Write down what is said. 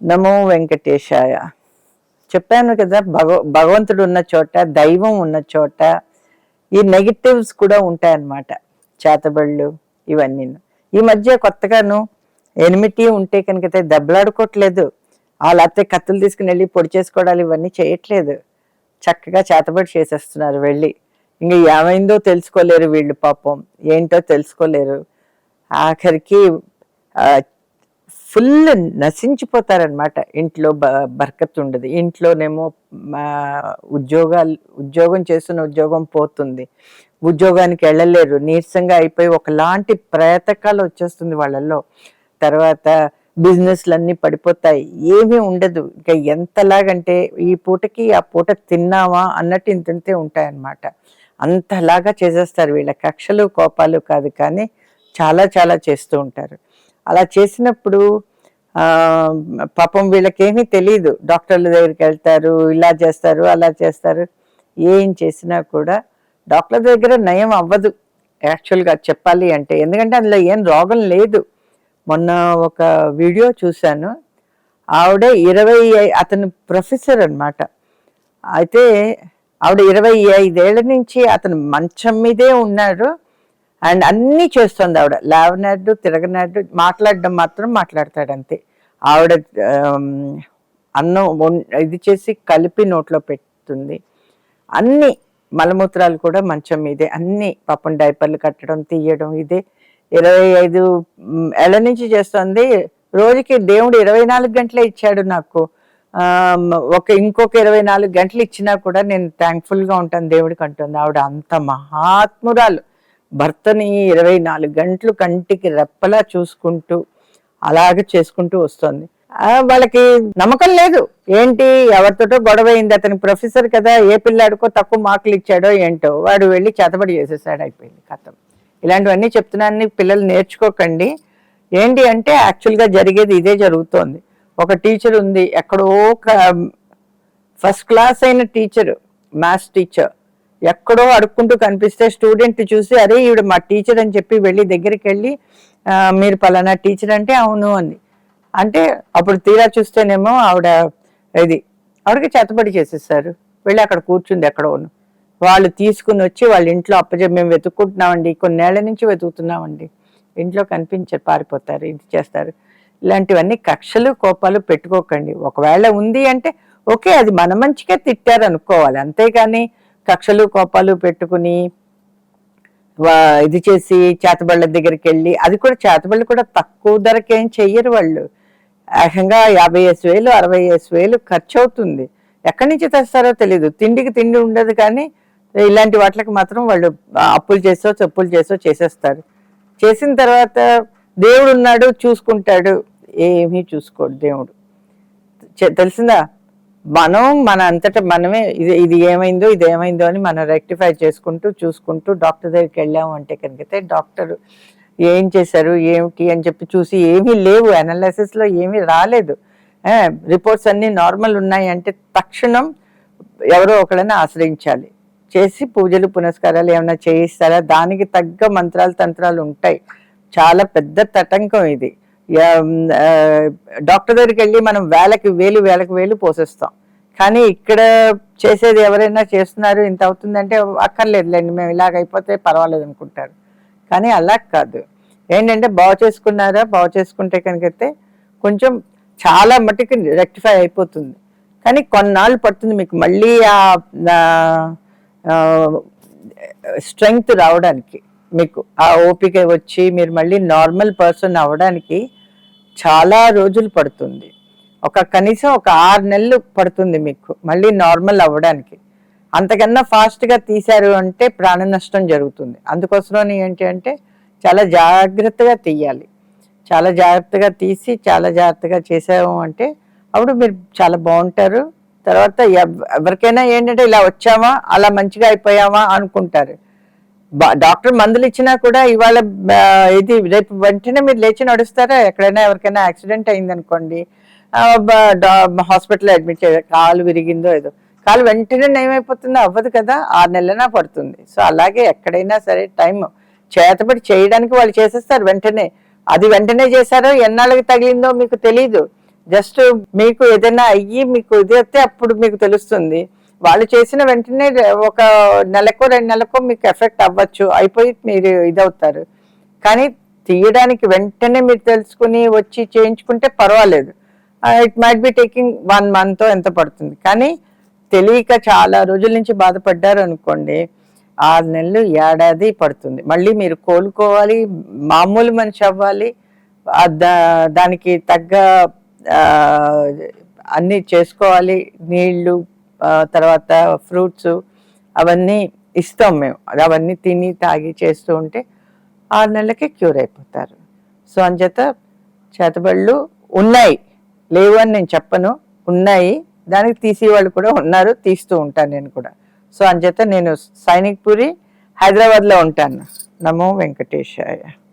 నమో వెంకటేశాయ. చెప్పాను కదా భగ భగవంతుడు ఉన్న చోట దైవం ఉన్న చోట ఈ నెగిటివ్స్ కూడా ఉంటాయన్నమాట. చేతబళ్ళు ఇవన్నీ. ఈ మధ్య కొత్తగాను ఎనిమిటీ ఉంటే కనుక దెబ్బలాడుకోవట్లేదు వాళ్ళతే కత్తులు తీసుకుని వెళ్ళి పొడి చేసుకోవడాలు ఇవన్నీ చేయట్లేదు. చక్కగా చేతబడి చేసేస్తున్నారు వెళ్ళి. ఇంకా ఏమైందో తెలుసుకోలేరు వీళ్ళు పాపం. ఏంటో తెలుసుకోలేరు. ఆఖరికి ఫుల్ నశించిపోతారనమాట ఇంట్లో బ బర్కత్ ఉండదు ఇంట్లోనేమో మా ఉద్యోగాలు ఉద్యోగం చేస్తున్న ఉద్యోగం పోతుంది. ఉద్యోగానికి వెళ్ళలేరు నీరసంగా అయిపోయి ఒకలాంటి ప్రేతకాలు వచ్చేస్తుంది వాళ్ళల్లో. తర్వాత బిజినెస్లన్నీ పడిపోతాయి. ఏమీ ఉండదు. ఇంకా ఎంతలాగంటే ఈ పూటకి ఆ పూట తిన్నావా అన్నట్టు ఇంతంతే ఉంటాయన్నమాట. అంతలాగా చేసేస్తారు. వీళ్ళ కక్షలు కోపాలు కాదు కానీ చాలా చాలా చేస్తూ ఉంటారు. అలా చేసినప్పుడు పాపం వీళ్ళకేమీ తెలియదు డాక్టర్ల దగ్గరికి వెళ్తారు ఇలా చేస్తారు అలా చేస్తారు. ఏం చేసినా కూడా డాక్టర్ దగ్గర నయం అవ్వదు. యాక్చువల్గా చెప్పాలి అంటే. ఎందుకంటే అందులో ఏం రోగం లేదు. మొన్న ఒక వీడియో చూశాను. ఆవిడ ఇరవై అతను ప్రొఫెసర్ అనమాట అయితే ఆవిడ ఇరవై ఐదేళ్ళ నుంచి అతను మంచం మీదే ఉన్నాడు. అండ్ అన్నీ చేస్తుంది ఆవిడ. లేవనాడు తిరగనాడు మాట్లాడడం మాత్రం మాట్లాడతాడు అంతే. ఆవిడ అన్నం వం- ఇది చేసి కలిపి నోట్లో పెడుతుంది అన్ని మలమూత్రాలు కూడా మంచం మీదే. అన్ని పాపం డైపర్లు కట్టడం తీయడం ఇదే. ఇరవై ఐదు మ్, నుంచి చేస్తుంది. రోజుకి దేవుడు ఇరవై నాలుగు గంటలే ఇచ్చాడు నాకు. ఒక ఇంకొక ఇరవై నాలుగు గంటలు ఇచ్చినా కూడా నేను థ్యాంక్ఫుల్గా ఉంటాను దేవుడికి అంటుంది. ఆవిడ అంత మహాత్మురాలు. భర్తని ఇరవై నాలుగు గంటలు కంటికి రెప్పలా చూసుకుంటూ అలాగే చేసుకుంటూ వస్తుంది. వాళ్ళకి నమ్మకం లేదు. ఏంటి ఎవరితోటో గొడవ అయింది. అతని ప్రొఫెసర్ కదా ఏ పిల్లాడికో తక్కువ మార్కులు ఇచ్చాడో ఏంటో వాడు వెళ్ళి చేతబడి చేసేసాడు అయిపోయింది కథం. ఇలాంటివన్నీ చెప్తున్నాను పిల్లలు నేర్చుకోకండి. ఏంటి అంటే యాక్చువల్గా జరిగేది ఇదే జరుగుతోంది. ఒక టీచర్ ఉంది ఎక్కడో ఫస్ట్ క్లాస్ అయిన టీచర్ మ్యాథ్స్ టీచర్. ఎక్కడో అడుక్కుంటూ కనిపిస్తే స్టూడెంట్ చూసి అరే ఈవిడ మా టీచర్ అని చెప్పి వెళ్ళి దగ్గరికి వెళ్ళి మీరు పలానా టీచర్ అంటే అవును అంది. అంటే అప్పుడు తీరా చూస్తేనేమో ఆవిడ ఇది ఆవిడకి చెత్తబడి చేసేసారు. వెళ్ళి అక్కడ కూర్చుంది ఎక్కడోను. వాళ్ళు తీసుకుని వచ్చి వాళ్ళ ఇంట్లో అప్పచెప్పి మేము వెతుక్కుంటున్నామండి కొన్నేళ్ళ నుంచి వెతుకుతున్నామండి. ఇంట్లో కనిపించారు పారిపోతారు ఇది చేస్తారు. ఇలాంటివన్నీ కక్షలు కోపాలు పెట్టుకోకండి. ఒకవేళ ఉంది అంటే ఓకే అది మన మంచిగా తిట్టారు అనుకోవాలి అంతేగాని కక్షలు కోపాలు పెట్టుకుని వా- ఇది చేసి చేతబళ్ళ దగ్గరికి వెళ్ళి అది కూడా చేతబళ్ళు కూడా తక్కువ ధరకేం చెయ్యరు వాళ్ళు. ఏకంగా యాభై ఏసు వేలు అరవై ఏసు వేలు ఖర్చు అవుతుంది ఎక్కడి నుంచి తెస్తారో తెలియదు తిండికి తిండి ఉండదు కానీ ఇలాంటి వాటికి మాత్రం వాళ్ళు అప్పులు చేసో చెప్పులు చేసో చేసేస్తారు. చేసిన తర్వాత దేవుడు ఉన్నాడు చూసుకుంటాడు. ఏమీ చూసుకోడు దేవుడు. తెలిసిందా? మనం మన అంతటా మనమే ఇది ఇది ఏమైందో ఇది ఏమైందో అని మనం రెక్టిఫై చేసుకుంటూ చూసుకుంటూ డాక్టర్ దగ్గరికి వెళ్ళాము అంటే కనుక డాక్టర్ ఏం చేశారు ఏమిటి అని చెప్పి చూసి ఏమీ లేవు అనాలిసిస్లో ఏమీ రాలేదు. రిపోర్ట్స్ అన్నీ నార్మల్ ఉన్నాయి అంటే తక్షణం ఎవరో ఒకళ్ళని ఆశ్రయించాలి. చేసి పూజలు పునస్కారాలు ఏమైనా చేయిస్తారా? దానికి తగ్గ మంత్రాలు తంత్రాలు ఉంటాయి. చాలా పెద్ద తటంకం ఇది. డాక్టర్ దగ్గరికి వెళ్ళి మనం వేలకి వేలు వేలకు వేలు పోసేస్తాం. కానీ ఇక్కడ చేసేది ఎవరైనా చేస్తున్నారు ఇంత అవుతుందంటే అక్కర్లేదులేండి మేము ఇలాగ అయిపోతే పర్వాలేదు అనుకుంటారు. కానీ అలా కాదు. ఏంటంటే బాగు చేసుకున్నారా బాగు చేసుకుంటే కనుకైతే కొంచెం చాలా మటుకు రెక్టిఫై అయిపోతుంది. కానీ కొన్నాళ్ళు పడుతుంది మీకు మళ్ళీ ఆ స్ట్రెంగ్త్ రావడానికి మీకు ఆ ఓపిక వచ్చి మీరు మళ్ళీ నార్మల్ పర్సన్ అవ్వడానికి చాలా రోజులు పడుతుంది. ఒక కనీసం ఒక ఆరు నెలలు పడుతుంది మీకు మళ్ళీ నార్మల్ అవ్వడానికి. అంతకన్నా ఫాస్ట్గా తీశారు అంటే ప్రాణ నష్టం జరుగుతుంది. అందుకోసం ఏంటి అంటే చాలా జాగ్రత్తగా తీయాలి. చాలా జాగ్రత్తగా తీసి చాలా జాగ్రత్తగా చేసాము అంటే అప్పుడు మీరు చాలా బాగుంటారు. తర్వాత ఎవ్- ఎవరికైనా ఏంటంటే ఇలా వచ్చామా అలా మంచిగా అయిపోయామా అనుకుంటారు. డాక్టర్ మందులు ఇచ్చినా కూడా ఇవాళ ఇది రేపు వెంటనే మీరు లేచి నడుస్తారా? ఎక్కడైనా ఎవరికైనా యాక్సిడెంట్ అయింది అనుకోండి హాస్పిటల్ అడ్మిట్ చేయాలి కాలు విరిగిందో ఏదో. కాలు వెంటనే నయమైపోతుందో అవ్వదు కదా? ఆరు నెలలైనా పడుతుంది. సో అలాగే ఎక్కడైనా సరే టైం చేతపడి చేయడానికి వాళ్ళు చేసేస్తారు వెంటనే. అది వెంటనే చేశారో ఎన్నాళ్ళకి తగిలిందో మీకు తెలియదు జస్ట్ మీకు ఏదైనా అయ్యి మీకు ఇది వస్తే అప్పుడు మీకు తెలుస్తుంది. వాళ్ళు చేసిన వెంటనే ఒక నెలకో రెండు నెలకో మీకు ఎఫెక్ట్ అవ్వచ్చు. అయిపోయి మీరు ఇదవుతారు. కానీ తీయడానికి వెంటనే మీరు తెలుసుకుని వచ్చి చేయించుకుంటే పర్వాలేదు. It might be taking one month ఎంత పడుతుంది. కానీ తెలియక చాలా రోజుల నుంచి బాధపడ్డారు అనుకోండి ఆరు నెలలు ఏడాది పడుతుంది. మళ్ళీ మీరు కోలుకోవాలి మామూలు మనిషి అవ్వాలి ఆ దా- దానికి తగ్గ అన్నీ చేసుకోవాలి నీళ్ళు తర్వాత ఫ్రూట్స్ అవన్నీ ఇస్తాం మేము. అవన్నీ తిని తాగి చేస్తూ ఉంటే ఆరు నెలలకి క్యూర్ అయిపోతారు. సో అంచేత చేతబళ్ళు ఉన్నాయి. లేవు అని నేను చెప్పను. ఉన్నాయి. దానికి తీసేవాళ్ళు కూడా ఉన్నారు. తీస్తూ ఉంటాను నేను కూడా. సో అంచేత నేను సైనిక్ పూరి హైదరాబాద్లో ఉంటాను. నమో వెంకటేశాయ.